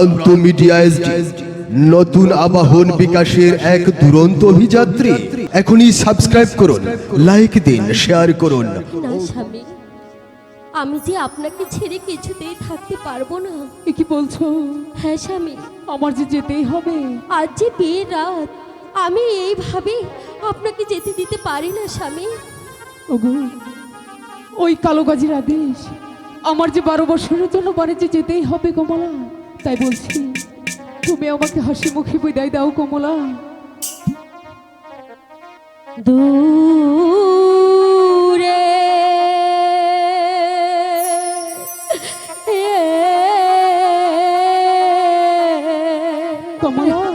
প্রান্ত media SD নতুন আবাহন বিকাশের এক দুরন্ত অভিযাত্রী। এখনই সাবস্ক্রাইব করুন লাইক দিন শেয়ার করুন। না স্বামী আমি যে আপনাকে ছেড়ে কিছুতেই থাকতে পারব না। এ কি বলছো? হ্যাঁ স্বামী। আমার যে যেতেই হবে। আজ যে বিয়ের রাত আমি এইভাবে আপনাকে যেতে দিতে পারি না স্বামী। ওগো ওই কালো গাজির আদেশ আমার যে বারো বছরের জন্য বাণিজ্যে যেতেই হবে কমলা তাই বলছি তুমি আমাকে হাসি মুখে বিদায় দাও কমলা। কমলা।